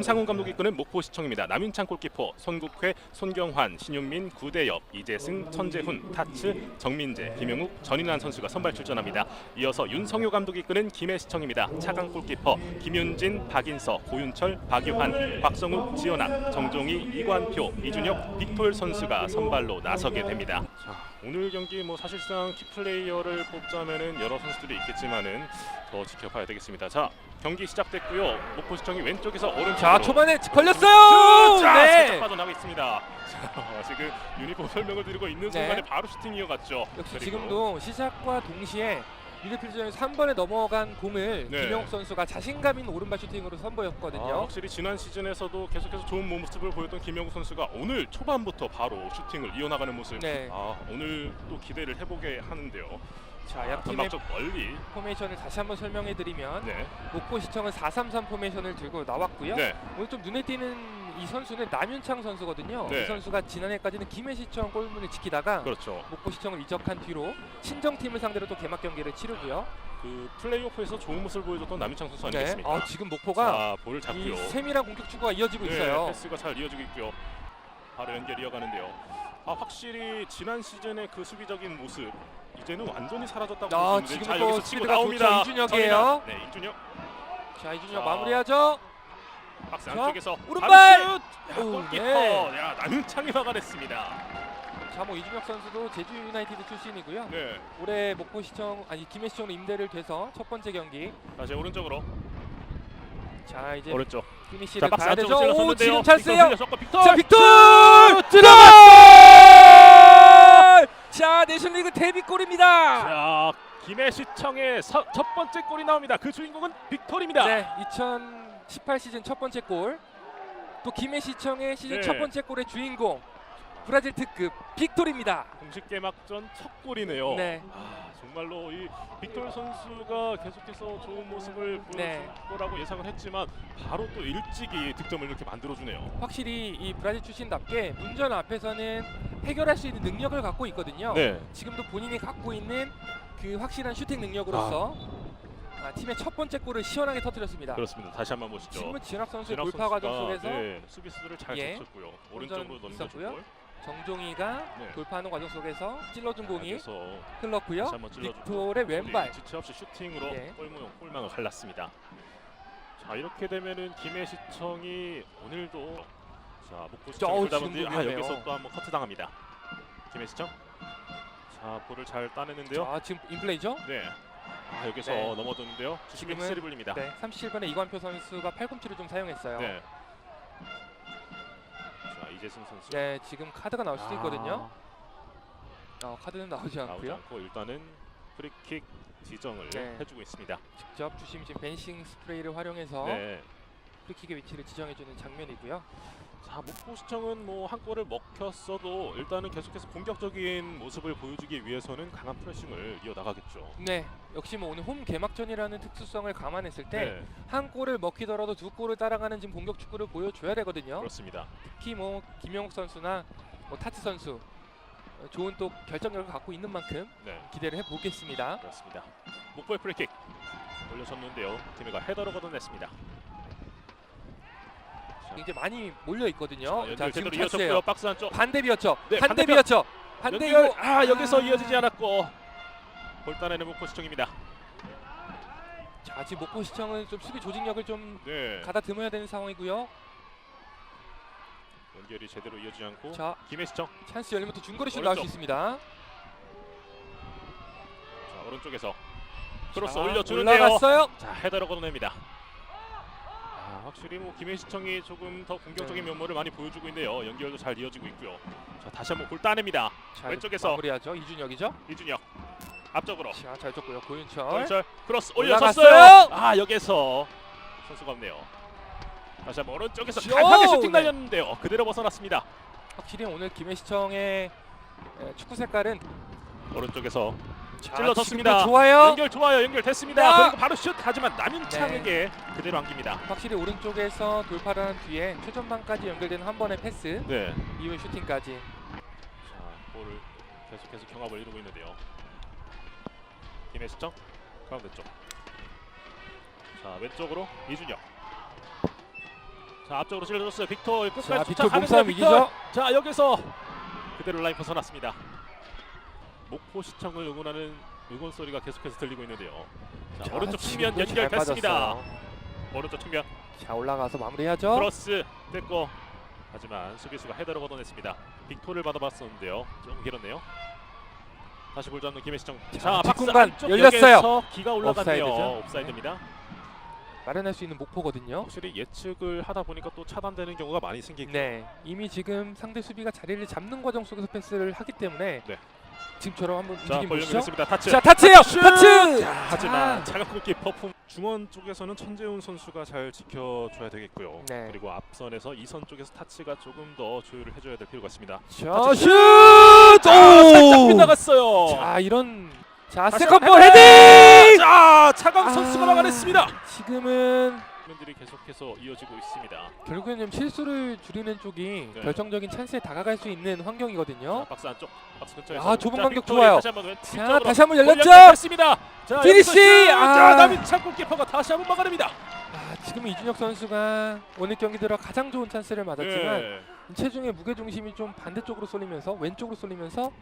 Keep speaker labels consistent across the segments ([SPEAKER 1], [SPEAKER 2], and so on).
[SPEAKER 1] 임상훈 감독이 이끄는 목포시청입니다. 남윤창 골키퍼, 손국회, 손경환, 신윤민, 구대엽, 이재승, 천재훈, 타츠, 정민재, 김영욱, 전인환 선수가 선발 출전합니다. 이어서 윤성효 감독이 이끄는 김해시청입니다. 차강 골키퍼, 김윤진, 박인서, 고윤철, 박유한, 박성욱, 지연학, 정종희, 이관표, 이준혁, 빅톨 선수가 선발로 나서게 됩니다. 자, 오늘 경기 뭐 사실상 키플레이어를 뽑자면은 여러 선수들이 있겠지만은 더 지켜봐야 되겠습니다. 자, 경기 시작됐고요. 목포 시청이 왼쪽에서 오른쪽으로
[SPEAKER 2] 자 초반에 걸렸어요.
[SPEAKER 1] 자, 살짝
[SPEAKER 2] 네.
[SPEAKER 1] 빠져나가 있습니다. 자, 지금 유니폼 설명을 드리고 있는
[SPEAKER 2] 네.
[SPEAKER 1] 순간에 바로 슈팅 이어갔죠.
[SPEAKER 2] 역시
[SPEAKER 1] 그리고
[SPEAKER 2] 지금도 시작과 동시에 미드필드전에서 한 번에 넘어간 공을
[SPEAKER 1] 네.
[SPEAKER 2] 김영욱 선수가 자신감 있는 오른발 슈팅으로
[SPEAKER 1] 아,
[SPEAKER 2] 선보였거든요.
[SPEAKER 1] 확실히 지난 시즌에서도 계속해서 좋은 모습을 보였던 김영우 선수가 오늘 초반부터 바로 슈팅을 이어나가는 모습.
[SPEAKER 2] 네.
[SPEAKER 1] 아, 오늘 또 기대를 해보게 하는데요.
[SPEAKER 2] 자,
[SPEAKER 1] 아,
[SPEAKER 2] 양 팀의
[SPEAKER 1] 전방쪽 멀리.
[SPEAKER 2] 포메이션을 다시 한번 설명해 드리면
[SPEAKER 1] 네.
[SPEAKER 2] 목포시청은 4-3-3 포메이션을 들고 나왔고요.
[SPEAKER 1] 네.
[SPEAKER 2] 오늘 좀 눈에 띄는 이 선수는 남윤창 선수거든요.
[SPEAKER 1] 네.
[SPEAKER 2] 이 선수가 지난해까지는 김해시청 골문을 지키다가
[SPEAKER 1] 그렇죠.
[SPEAKER 2] 목포시청을 이적한 뒤로 친정팀을 상대로 또 개막 경기를 치르고요.
[SPEAKER 1] 그 플레이오프에서 좋은 모습을 보여줬던 남인창 선수 아니겠습니까?
[SPEAKER 2] 아, 지금 목포가
[SPEAKER 1] 자, 볼을
[SPEAKER 2] 이
[SPEAKER 1] 잡고요.
[SPEAKER 2] 세밀한 공격 추구가 이어지고
[SPEAKER 1] 네,
[SPEAKER 2] 있어요.
[SPEAKER 1] 패스가 잘 이어지고 있고요. 바로 연결 이어가는데요. 아, 확실히 지난 시즌의 그 수비적인 모습 이제는 완전히 사라졌다고
[SPEAKER 2] 아,
[SPEAKER 1] 볼수 있는데
[SPEAKER 2] 지금
[SPEAKER 1] 자,
[SPEAKER 2] 또
[SPEAKER 1] 여기서 치고
[SPEAKER 2] 스피드가
[SPEAKER 1] 나옵니다.
[SPEAKER 2] 이준혁이에요.
[SPEAKER 1] 네, 이준혁
[SPEAKER 2] 자 이준혁
[SPEAKER 1] 자.
[SPEAKER 2] 마무리하죠.
[SPEAKER 1] 박스
[SPEAKER 2] 자,
[SPEAKER 1] 안쪽에서
[SPEAKER 2] 오른발!
[SPEAKER 1] 바로 슛! 야,
[SPEAKER 2] 오,
[SPEAKER 1] 골키퍼.
[SPEAKER 2] 네.
[SPEAKER 1] 야, 남윤창이 막아냈습니다.
[SPEAKER 2] 자 뭐 이준혁 선수도 제주 유나이티드 출신이고요.
[SPEAKER 1] 네.
[SPEAKER 2] 올해 목포시청 아니 김해시청으로 임대를 돼서 첫 번째 경기.
[SPEAKER 1] 다시 오른쪽으로.
[SPEAKER 2] 자 이제
[SPEAKER 1] 오른쪽. 자,
[SPEAKER 2] 피니시를
[SPEAKER 1] 박스
[SPEAKER 2] 가야 되죠.
[SPEAKER 1] 안쪽으로
[SPEAKER 2] 오. 지금
[SPEAKER 1] 빅터 빅터.
[SPEAKER 2] 자 빅tor 들어가. 자 내셔널리그 데뷔골입니다.
[SPEAKER 1] 자, 김해 시청의 서- 첫 번째 골이 나옵니다. 그 주인공은 빅토리입니다.
[SPEAKER 2] 네 2018 시즌 첫 번째 골. 또 김해시청의 시즌
[SPEAKER 1] 네.
[SPEAKER 2] 첫 번째 골의 주인공 브라질 특급 빅토리입니다.
[SPEAKER 1] 공식 개막전 첫 골이네요.
[SPEAKER 2] 네.
[SPEAKER 1] 아, 정말로 이 빅토르 선수가 계속해서 좋은 모습을 보여줄
[SPEAKER 2] 네.
[SPEAKER 1] 거라고 예상을 했지만 바로 또 일찍이 득점을 이렇게 만들어주네요.
[SPEAKER 2] 확실히 이 브라질 출신답게 문전 앞에서는 해결할 수 있는 능력을 갖고 있거든요.
[SPEAKER 1] 네.
[SPEAKER 2] 지금도 본인이 갖고 있는 그 확실한 슈팅 능력으로서 아, 팀의 첫 번째 골을 시원하게 터뜨렸습니다.
[SPEAKER 1] 그렇습니다. 다시 한번 보시죠.
[SPEAKER 2] 지금은 진학 선수의
[SPEAKER 1] 진학
[SPEAKER 2] 돌파 과정
[SPEAKER 1] 선수가,
[SPEAKER 2] 속에서
[SPEAKER 1] 네, 수비수들을 잘
[SPEAKER 2] 예.
[SPEAKER 1] 덮쳤고요. 오른쪽으로. 골.
[SPEAKER 2] 정종이가
[SPEAKER 1] 네.
[SPEAKER 2] 돌파하는 과정 속에서 찔러준 공이
[SPEAKER 1] 그래서
[SPEAKER 2] 흘렀고요.
[SPEAKER 1] 다시 한번 찔러주고
[SPEAKER 2] 빅토르의 왼발.
[SPEAKER 1] 지체 없이 슈팅으로
[SPEAKER 2] 예.
[SPEAKER 1] 골문 골망을 갈랐습니다. 자 이렇게 되면은 김해시청이 오늘도 자 목포시청
[SPEAKER 2] 어우, 지금도
[SPEAKER 1] 아
[SPEAKER 2] 위험해요.
[SPEAKER 1] 여기서 또 한번 커트 당합니다. 김해시청 자 볼을 잘 따내는데요.
[SPEAKER 2] 자 지금 인플레이죠?
[SPEAKER 1] 네. 아 여기서
[SPEAKER 2] 네.
[SPEAKER 1] 넘어졌는데요.
[SPEAKER 2] 지금은-
[SPEAKER 1] 불립니다.
[SPEAKER 2] 네. 37번의 이관표 선수가 팔꿈치를 좀 사용했어요.
[SPEAKER 1] 네. 자 이재승 선수.
[SPEAKER 2] 네, 지금 카드가 나올 수도
[SPEAKER 1] 아,
[SPEAKER 2] 있거든요. 어, 카드는 나오지
[SPEAKER 1] 나오지
[SPEAKER 2] 않고요.
[SPEAKER 1] 않고 일단은 프리킥 지정을
[SPEAKER 2] 네.
[SPEAKER 1] 해주고 있습니다.
[SPEAKER 2] 직접 주심 지금 벤싱 스프레이를 활용해서
[SPEAKER 1] 네.
[SPEAKER 2] 프리킥의 위치를 지정해주는 장면이고요.
[SPEAKER 1] 자 목포시청은 뭐 한 골을 먹혔어도 일단은 계속해서 공격적인 모습을 보여주기 위해서는 강한 프레싱을 이어나가겠죠.
[SPEAKER 2] 네, 역시 뭐 오늘 홈 개막전이라는 특수성을 감안했을 때
[SPEAKER 1] 네,
[SPEAKER 2] 한 골을 먹히더라도 두 골을 따라가는 지금 공격 축구를 보여줘야 되거든요.
[SPEAKER 1] 그렇습니다.
[SPEAKER 2] 특히 뭐 김영욱 선수나 뭐 타트 선수 어, 좋은 또 결정력을 갖고 있는 만큼
[SPEAKER 1] 네,
[SPEAKER 2] 기대를 해보겠습니다.
[SPEAKER 1] 그렇습니다. 목포의 프리킥 올려줬는데요. 팀이가 헤더로 걷어냈습니다.
[SPEAKER 2] 이제 많이 몰려 있거든요.
[SPEAKER 1] 연결
[SPEAKER 2] 자, 지금
[SPEAKER 1] 제대로. 이어졌고요. 박스 안쪽
[SPEAKER 2] 반대비였죠.
[SPEAKER 1] 네,
[SPEAKER 2] 반대비였죠. 반대고
[SPEAKER 1] 연결 아 여기서
[SPEAKER 2] 아.
[SPEAKER 1] 이어지지 않았고 골 따내는 목포 시청입니다.
[SPEAKER 2] 자, 지금 목포 시청은 좀 수비 조직력을 좀
[SPEAKER 1] 네,
[SPEAKER 2] 가다듬어야 되는 상황이고요.
[SPEAKER 1] 연결이 제대로 이어지지 않고
[SPEAKER 2] 자,
[SPEAKER 1] 김해 시청
[SPEAKER 2] 찬스 열리면 또 중거리 슛
[SPEAKER 1] 오른쪽.
[SPEAKER 2] 나올 수 있습니다.
[SPEAKER 1] 자, 오른쪽에서 크로스
[SPEAKER 2] 자,
[SPEAKER 1] 올려주는데요.
[SPEAKER 2] 올라갔어요.
[SPEAKER 1] 자 헤더로 걷어냅니다. 아, 확실히 뭐 김해시청이 조금 더 공격적인
[SPEAKER 2] 네.
[SPEAKER 1] 면모를 많이 보여주고 있네요. 연결도 잘 이어지고 있고요. 자 다시 한번 골 따냅니다.
[SPEAKER 2] 자,
[SPEAKER 1] 왼쪽에서.
[SPEAKER 2] 마무리하죠. 이준혁이죠.
[SPEAKER 1] 이준혁 앞쪽으로
[SPEAKER 2] 자, 잘 줬고요. 고윤철.
[SPEAKER 1] 골철 크로스. 올려줬어요. 아 여기서 선수가 없네요. 다시 한번 오른쪽에서
[SPEAKER 2] 쇼!
[SPEAKER 1] 강하게 슈팅
[SPEAKER 2] 네.
[SPEAKER 1] 날렸는데요. 그대로 벗어났습니다.
[SPEAKER 2] 확실히 오늘 김해시청의 에, 축구 색깔은
[SPEAKER 1] 오른쪽에서
[SPEAKER 2] 자,
[SPEAKER 1] 찔러졌습니다.
[SPEAKER 2] 좋아요.
[SPEAKER 1] 연결 좋아요. 연결 됐습니다.
[SPEAKER 2] 야!
[SPEAKER 1] 그리고 바로 슛 하지만 남윤창에게 그대로 안깁니다.
[SPEAKER 2] 확실히 오른쪽에서 돌파를 한 뒤에 최전방까지 연결되는 한 번의 패스
[SPEAKER 1] 네.
[SPEAKER 2] 이후에 슈팅까지
[SPEAKER 1] 자, 볼을 계속해서 경합을 이루고 있는데요. 김혜수정 가운데 쪽. 자, 왼쪽으로 이준혁. 자 앞쪽으로 찔러줬어요. 빅토
[SPEAKER 2] 자,
[SPEAKER 1] 끝까지
[SPEAKER 2] 빅토
[SPEAKER 1] 쫓아가는데요,
[SPEAKER 2] 몸싸움
[SPEAKER 1] 빅토.
[SPEAKER 2] 이기죠.
[SPEAKER 1] 자 여기서 그대로 라인 벗어났습니다. 목포 시청을 응원하는 응원 소리가 계속해서 들리고 있는데요. 자,
[SPEAKER 2] 자,
[SPEAKER 1] 오른쪽 측면
[SPEAKER 2] 지금도 잘
[SPEAKER 1] 연결됐습니다.
[SPEAKER 2] 빠졌어요.
[SPEAKER 1] 오른쪽 측면
[SPEAKER 2] 자 올라가서 마무리하죠.
[SPEAKER 1] 크로스 됐고 하지만 수비수가 헤더를 걷어냈습니다. 빅토를 받아봤었는데요. 좀 길었네요. 다시 볼 잡는 김혜시청.
[SPEAKER 2] 자,
[SPEAKER 1] 박스
[SPEAKER 2] 뒷공간
[SPEAKER 1] 안쪽
[SPEAKER 2] 열렸어요.
[SPEAKER 1] 역에서 기가 올라갔네요.
[SPEAKER 2] 옵사이드죠.
[SPEAKER 1] 옵사이드입니다.
[SPEAKER 2] 마련할 수 있는 목포거든요.
[SPEAKER 1] 확실히 예측을 하다 보니까 또 차단되는 경우가 많이 생기고
[SPEAKER 2] 네, 이미 지금 상대 수비가 자리를 잡는 과정 속에서 패스를 하기 때문에
[SPEAKER 1] 네.
[SPEAKER 2] 지금처럼 한번
[SPEAKER 1] 자
[SPEAKER 2] 움직임 보시죠.
[SPEAKER 1] 벌려보겠습니다. 타치.
[SPEAKER 2] 자 타치예요.
[SPEAKER 1] 슛!
[SPEAKER 2] 타치.
[SPEAKER 1] 자, 하지만
[SPEAKER 2] 자.
[SPEAKER 1] 차갑게 퍼품 중원 쪽에서는 천재훈 선수가 잘 지켜줘야 되겠고요.
[SPEAKER 2] 네.
[SPEAKER 1] 그리고 앞선에서 이선 쪽에서 타치가 조금 더 조율을 해줘야 될 필요가 있습니다.
[SPEAKER 2] 자 슛.
[SPEAKER 1] 아, 살짝
[SPEAKER 2] 오!
[SPEAKER 1] 빗나갔어요.
[SPEAKER 2] 자 이런 자
[SPEAKER 1] 다시
[SPEAKER 2] 세컨볼
[SPEAKER 1] 한번
[SPEAKER 2] 헤딩.
[SPEAKER 1] 자 차강
[SPEAKER 2] 아.
[SPEAKER 1] 선수가 막아냈습니다.
[SPEAKER 2] 지금은
[SPEAKER 1] 면들이 계속해서 이어지고 있습니다.
[SPEAKER 2] 결국엔 좀 실수를 줄이는 쪽이
[SPEAKER 1] 네.
[SPEAKER 2] 결정적인 찬스에 다가갈 수 있는 환경이거든요.
[SPEAKER 1] 자, 박스 안쪽, 박스 근처에서
[SPEAKER 2] 아, 좁은
[SPEAKER 1] 자,
[SPEAKER 2] 간격
[SPEAKER 1] 빅토리
[SPEAKER 2] 좋아요.
[SPEAKER 1] 다시 한번 왼-
[SPEAKER 2] 자 다시 한번 열렸죠.
[SPEAKER 1] 올려냈습니다. 자,
[SPEAKER 2] 피니시!
[SPEAKER 1] 여기서!
[SPEAKER 2] 아.
[SPEAKER 1] 자, 남인찬 골키퍼가 다시 한번 막아냅니다.
[SPEAKER 2] 아, 지금 이준혁 선수가 오늘 경기 들어 가장 좋은 찬스를 맞았지만
[SPEAKER 1] 네.
[SPEAKER 2] 체중의 무게 중심이 좀 반대쪽으로 쏠리면서 왼쪽으로 쏠리면서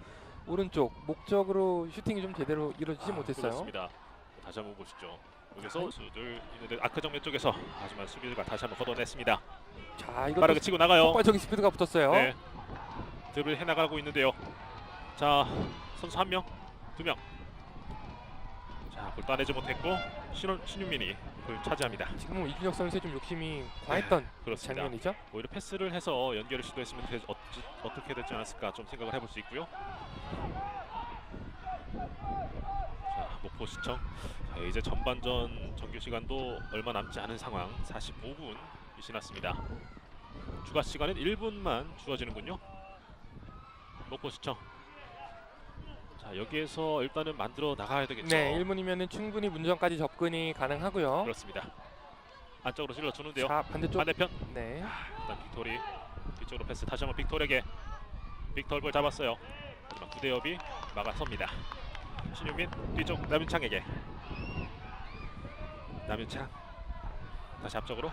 [SPEAKER 2] 오른쪽 목적으로 슈팅이 좀 제대로 이루어지지
[SPEAKER 1] 아,
[SPEAKER 2] 못했어요.
[SPEAKER 1] 그렇습니다. 다시 한번 보시죠. 여기서 수들 있는데 아크 정면 쪽에서 하지만 수비가 다시 한번 걷어냈습니다.
[SPEAKER 2] 자 이거
[SPEAKER 1] 빠르게 치고 나가요.
[SPEAKER 2] 폭발적인 스피드가 붙었어요.
[SPEAKER 1] 네. 드ብል 해 나가고 있는데요. 자 선수 한 명, 두 명. 자, 볼 따내지 못했고 신원 신윤민이 볼 차지합니다.
[SPEAKER 2] 지금은 이준혁 선수의 좀 욕심이 과했던
[SPEAKER 1] 그렇습니다.
[SPEAKER 2] 장면이죠.
[SPEAKER 1] 오히려 패스를 해서 연결을 시도했으면 되, 어, 어떻게 됐지 않았을까 좀 생각을 해볼 수 있고요. 자, 목포 시청. 자, 이제 전반전 정규 시간도 얼마 남지 않은 상황. 45분이 지났습니다. 추가 시간은 1분만 주어지는군요. 목포 시청. 자, 여기에서 일단은 만들어 나가야 되겠죠.
[SPEAKER 2] 네, 1분이면은 충분히 문전까지 접근이 가능하고요.
[SPEAKER 1] 그렇습니다. 안쪽으로 찔러 주는데요.
[SPEAKER 2] 자 반대쪽
[SPEAKER 1] 반대편
[SPEAKER 2] 네.
[SPEAKER 1] 일단 빅토리 뒤쪽으로 패스 다시 한번 빅토리에게 빅토리 볼 잡았어요 하지만 구대엽이 막아섭니다 신윤민 뒤쪽 남윤창에게. 남윤창. 다시 앞쪽으로.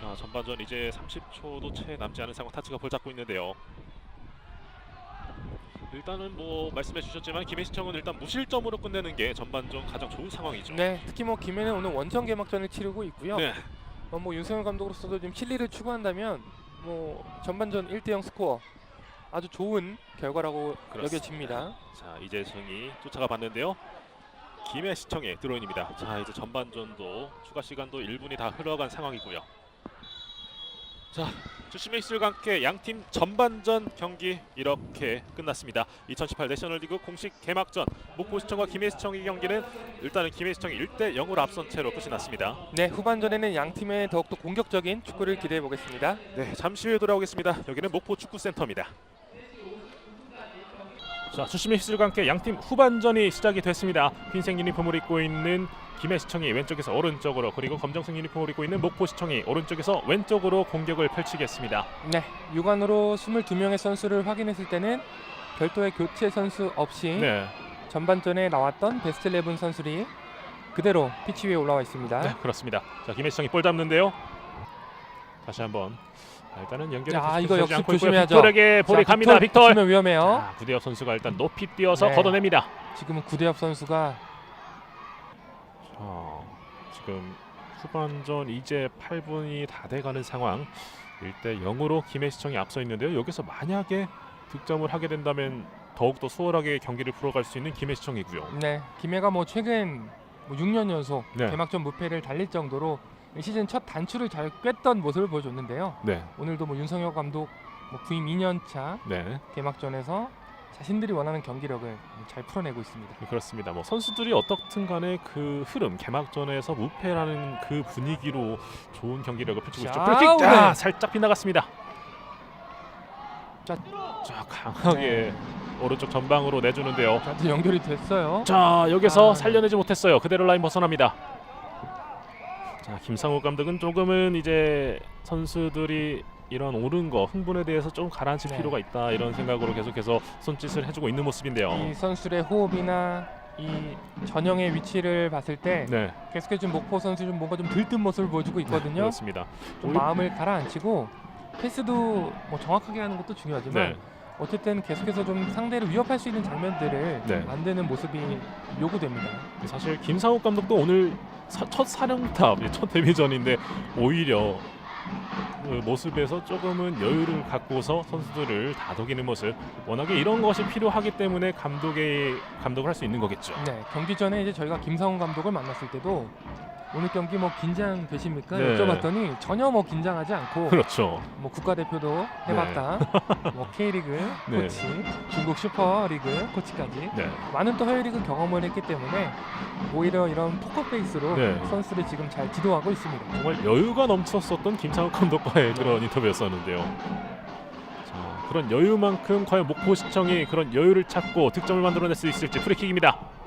[SPEAKER 1] 자 전반전 이제 30초도 채 남지 않은 상황 타치가 볼 잡고 있는데요. 일단은 뭐 말씀해 주셨지만 김혜시청은 일단 무실점으로 끝내는 게 전반전 가장 좋은 상황이죠.
[SPEAKER 2] 네, 특히 뭐 김해는 오늘 원정 개막전을 치르고 있고요.
[SPEAKER 1] 네.
[SPEAKER 2] 어, 뭐 윤석열 감독으로서도 좀 실리를 추구한다면 뭐 전반전 1대0 스코어 아주 좋은 결과라고
[SPEAKER 1] 그렇습니다.
[SPEAKER 2] 여겨집니다.
[SPEAKER 1] 자 이재승이 쫓아가 봤는데요. 김해 시청의 드로인입니다. 자 이제 전반전도 추가 시간도 1분이 다 흘러간 상황이고요. 자 주시메이스와 함께 양팀 전반전 경기 이렇게 끝났습니다. 2018 내셔널리그 공식 개막전 목포시청과 김해시청의 경기는 일단은 김해시청이 1대 0으로 앞선 채로 끝이 났습니다.
[SPEAKER 2] 네, 후반전에는 양 팀의 더욱더 공격적인 축구를 기대해 보겠습니다.
[SPEAKER 1] 네, 잠시 후에 돌아오겠습니다. 여기는 목포 축구센터입니다. 자, 주심의 시술과 함께 양팀 후반전이 시작이 됐습니다. 흰색 유니폼을 입고 있는 김해시청이 왼쪽에서 오른쪽으로 그리고 검정색 유니폼을 입고 있는 목포시청이 오른쪽에서 왼쪽으로 공격을 펼치겠습니다.
[SPEAKER 2] 네, 육안으로 22명의 선수를 확인했을 때는 별도의 교체 선수 없이
[SPEAKER 1] 네,
[SPEAKER 2] 전반전에 나왔던 베스트 11 선수들이 그대로 피치 위에 올라와 있습니다.
[SPEAKER 1] 네 그렇습니다. 자, 김해시청이 볼 잡는데요. 다시 한번 아, 일단은 연결이
[SPEAKER 2] 자,
[SPEAKER 1] 계속해서
[SPEAKER 2] 이거 역습. 조심해야죠.
[SPEAKER 1] 빅tor에게 볼이
[SPEAKER 2] 자,
[SPEAKER 1] 갑니다. 빅tor.
[SPEAKER 2] 붙으면 위험해요.
[SPEAKER 1] 자, 구대엽 선수가 일단 높이 뛰어서
[SPEAKER 2] 네.
[SPEAKER 1] 걷어냅니다.
[SPEAKER 2] 지금은 구대엽 선수가
[SPEAKER 1] 자, 지금 후반전 이제 8분이 다 돼가는 상황. 1대 0으로 김해시청이 앞서 있는데요. 여기서 만약에 득점을 하게 된다면 더욱더 수월하게 경기를 풀어갈 수 있는 김해시청이고요.
[SPEAKER 2] 네, 김해가 뭐 최근 뭐 6년 연속
[SPEAKER 1] 네.
[SPEAKER 2] 개막전 무패를 달릴 정도로 시즌 첫 단추를 잘 꿰던 모습을 보여줬는데요.
[SPEAKER 1] 네,
[SPEAKER 2] 오늘도 뭐 윤성혁 감독 뭐 부임 2년 차
[SPEAKER 1] 네,
[SPEAKER 2] 개막전에서 자신들이 원하는 경기력을 잘 풀어내고 있습니다.
[SPEAKER 1] 그렇습니다. 뭐 선수들이 어떻든 간에 그 흐름 개막전에서 무패라는 그 분위기로 좋은 경기력을 펼치고 있죠.
[SPEAKER 2] 자,
[SPEAKER 1] 프리킥
[SPEAKER 2] 오늘.
[SPEAKER 1] 아, 살짝 빗나갔습니다.
[SPEAKER 2] 자.
[SPEAKER 1] 자, 강하게 오른쪽 전방으로 내주는데요.
[SPEAKER 2] 저한테 연결이 됐어요.
[SPEAKER 1] 자 여기서
[SPEAKER 2] 아.
[SPEAKER 1] 살려내지 못했어요. 그대로 라인 벗어납니다. 자 김상욱 감독은 조금은 이제 선수들이 이런 오른 거 흥분에 대해서 좀 가라앉힐
[SPEAKER 2] 네.
[SPEAKER 1] 필요가 있다 이런 생각으로 계속해서 손짓을 해주고 있는 모습인데요.
[SPEAKER 2] 이 선수들의 호흡이나 이 전형의 위치를 봤을 때
[SPEAKER 1] 네,
[SPEAKER 2] 계속해서 좀 목포 선수 좀 뭔가 좀 들뜬 모습을 보여주고 있거든요.
[SPEAKER 1] 그렇습니다.
[SPEAKER 2] 좀
[SPEAKER 1] 오히려-
[SPEAKER 2] 마음을 가라앉히고 패스도 뭐 정확하게 하는 것도 중요하지만
[SPEAKER 1] 네,
[SPEAKER 2] 어쨌든 계속해서 좀 상대를 위협할 수 있는 장면들을
[SPEAKER 1] 네.
[SPEAKER 2] 만드는 모습이 요구됩니다.
[SPEAKER 1] 사실 김상욱 감독도 오늘 사- 첫 사령탑, 첫 데뷔전인데 오히려 그 모습에서 조금은 여유를 갖고서 선수들을 다독이는 모습. 워낙에 이런 것이 필요하기 때문에 감독의 감독을 할 수 있는 거겠죠.
[SPEAKER 2] 네, 경기 전에 이제 저희가 김상훈 감독을 만났을 때도 오늘 경기 뭐 긴장되십니까?
[SPEAKER 1] 네.
[SPEAKER 2] 여쭤봤더니 전혀 뭐 긴장하지 않고
[SPEAKER 1] 그렇죠.
[SPEAKER 2] 뭐 국가대표도 해봤다, 뭐 K리그
[SPEAKER 1] 네.
[SPEAKER 2] 코치, 중국 슈퍼리그 코치까지
[SPEAKER 1] 네,
[SPEAKER 2] 많은 또 해외리그 경험을 했기 때문에 오히려 이런 포커페이스로
[SPEAKER 1] 네.
[SPEAKER 2] 선수를 지금 잘 지도하고 있습니다.
[SPEAKER 1] 정말 여유가 넘쳤었던 김상욱 감독과의 그런 인터뷰였었는데요. 자, 그런 여유만큼 과연 목포시청이 그런 여유를 찾고 득점을 만들어낼 수 있을지 프리킥입니다.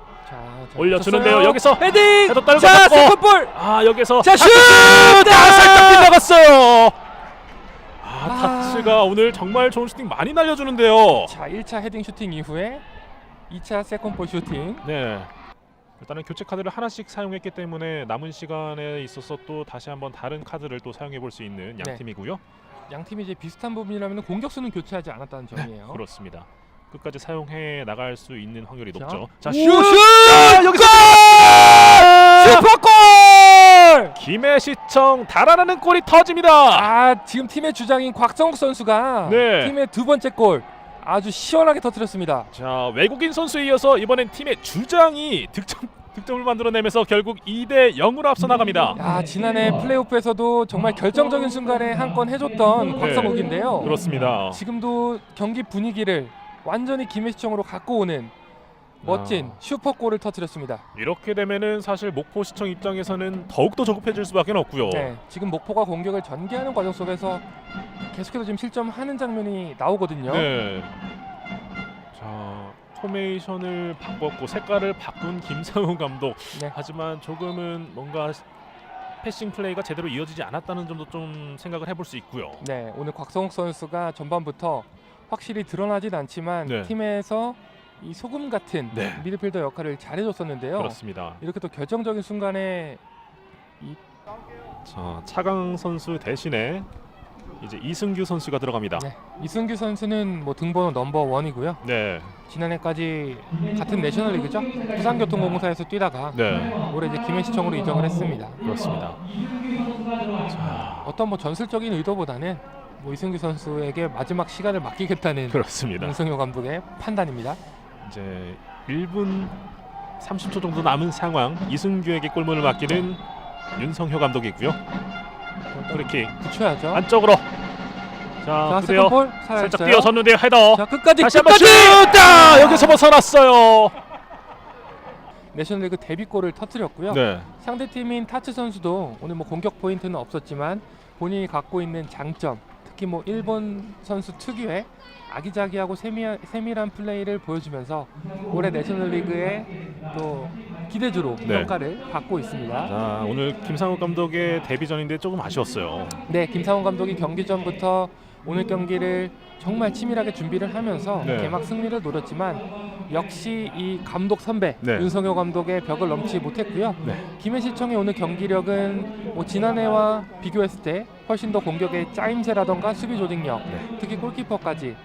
[SPEAKER 1] 올려주는데요. 여기서
[SPEAKER 2] 헤딩!
[SPEAKER 1] 헤더 떨고
[SPEAKER 2] 자,
[SPEAKER 1] 잡고
[SPEAKER 2] 세컨볼!
[SPEAKER 1] 아 여기서
[SPEAKER 2] 자, 슛!
[SPEAKER 1] 아, 살짝 빗나갔어요. 아,
[SPEAKER 2] 아.
[SPEAKER 1] 타츠가 오늘 정말 좋은 슈팅 많이 날려주는데요.
[SPEAKER 2] 자, 1차 헤딩 슈팅 이후에 2차 세컨볼 슈팅.
[SPEAKER 1] 네. 일단은 교체 카드를 하나씩 사용했기 때문에 남은 시간에 있어서 또 다시 한번 다른 카드를 또 사용해 볼 수 있는 양
[SPEAKER 2] 네.
[SPEAKER 1] 팀이고요.
[SPEAKER 2] 양 팀이 이제 비슷한 부분이라면 공격수는 교체하지 않았다는 점이에요.
[SPEAKER 1] 네, 그렇습니다. 끝까지 사용해 나갈 수 있는 확률이
[SPEAKER 2] 자.
[SPEAKER 1] 높죠. 자,
[SPEAKER 2] 오,
[SPEAKER 1] 슛!
[SPEAKER 2] 슛!
[SPEAKER 1] 여기서
[SPEAKER 2] 슈퍼골!
[SPEAKER 1] 김해시청 달아나는 골이 터집니다.
[SPEAKER 2] 아, 지금 팀의 주장인 곽성욱 선수가
[SPEAKER 1] 네.
[SPEAKER 2] 팀의 두 번째 골 아주 시원하게 터뜨렸습니다.
[SPEAKER 1] 자, 외국인 선수에 이어서 이번엔 팀의 주장이 득점 득점을 만들어내면서 결국 2대 0으로 앞서 나갑니다.
[SPEAKER 2] 야, 지난해 플레이오프에서도 정말 결정적인 순간에 한 건 해줬던 곽성욱인데요.
[SPEAKER 1] 네. 그렇습니다.
[SPEAKER 2] 지금도 경기 분위기를 완전히 김해시청으로 갖고 오는 멋진
[SPEAKER 1] 아.
[SPEAKER 2] 슈퍼골을 터뜨렸습니다.
[SPEAKER 1] 이렇게 되면은 사실 목포 시청 입장에서는 더욱 더 조급해질 수밖에 없고요.
[SPEAKER 2] 네, 지금 목포가 공격을 전개하는 과정 속에서 계속해서 지금 실점하는 장면이 나오거든요.
[SPEAKER 1] 네. 자, 포메이션을 바꿨고 색깔을 바꾼 김상훈 감독.
[SPEAKER 2] 네.
[SPEAKER 1] 하지만 조금은 뭔가 패싱 플레이가 제대로 이어지지 않았다는 점도 좀 생각을 해볼 수 있고요.
[SPEAKER 2] 네, 오늘 곽성욱 선수가 전반부터 확실히 드러나진 않지만
[SPEAKER 1] 네.
[SPEAKER 2] 팀에서 이 소금 같은
[SPEAKER 1] 네.
[SPEAKER 2] 미드필더 역할을 잘해줬었는데요.
[SPEAKER 1] 그렇습니다.
[SPEAKER 2] 이렇게 또 결정적인 순간에
[SPEAKER 1] 자, 차강 선수 대신에 이제 이승규 선수가 들어갑니다.
[SPEAKER 2] 네, 이승규 선수는 뭐 등번호 넘버 원이고요.
[SPEAKER 1] 네.
[SPEAKER 2] 지난해까지 같은 내셔널리그죠. 부산교통공사에서 뛰다가
[SPEAKER 1] 네.
[SPEAKER 2] 올해 이제 김해시청으로 이적을 했습니다.
[SPEAKER 1] 그렇습니다. 자,
[SPEAKER 2] 어떤 뭐 전술적인 의도보다는 뭐 이승규 선수에게 마지막 시간을 맡기겠다는
[SPEAKER 1] 그렇습니다.
[SPEAKER 2] 윤성효 감독의 판단입니다.
[SPEAKER 1] 이제 1분 30초 정도 남은 상황 이승규에게 골문을 맡기는 윤성효 감독이고요. 프리킥
[SPEAKER 2] 붙여야죠.
[SPEAKER 1] 안쪽으로 자,
[SPEAKER 2] 자. 세컨볼
[SPEAKER 1] 살짝
[SPEAKER 2] 살았어요.
[SPEAKER 1] 뛰어섰는데요. 헤더.
[SPEAKER 2] 자, 끝까지
[SPEAKER 1] 다시 한번 슛!
[SPEAKER 2] 끝까지
[SPEAKER 1] 아, 여기서 벗어났어요.
[SPEAKER 2] 내셔널리그 데뷔골을 터뜨렸고요.
[SPEAKER 1] 네.
[SPEAKER 2] 상대 팀인 타츠 선수도 오늘 뭐 공격 포인트는 없었지만 본인이 갖고 있는 장점, 특히 뭐 일본 선수 특유의 아기자기하고 세미한, 세밀한 플레이를 보여주면서 올해 내셔널리그의 또 기대주로
[SPEAKER 1] 네.
[SPEAKER 2] 평가를 받고 있습니다.
[SPEAKER 1] 자, 오늘 김상욱 감독의 데뷔전인데 조금 아쉬웠어요.
[SPEAKER 2] 네, 김상훈 감독이 경기 전부터 오늘 경기를 정말 치밀하게 준비를 하면서
[SPEAKER 1] 네.
[SPEAKER 2] 개막 승리를 노렸지만 역시 이 감독 선배
[SPEAKER 1] 네.
[SPEAKER 2] 윤성효 감독의 벽을 넘지 못했고요.
[SPEAKER 1] 네.
[SPEAKER 2] 김해시청의 오늘 경기력은 뭐 지난해와 비교했을 때 훨씬 더 공격의 짜임새라던가 수비 조직력,
[SPEAKER 1] 네.
[SPEAKER 2] 특히 골키퍼까지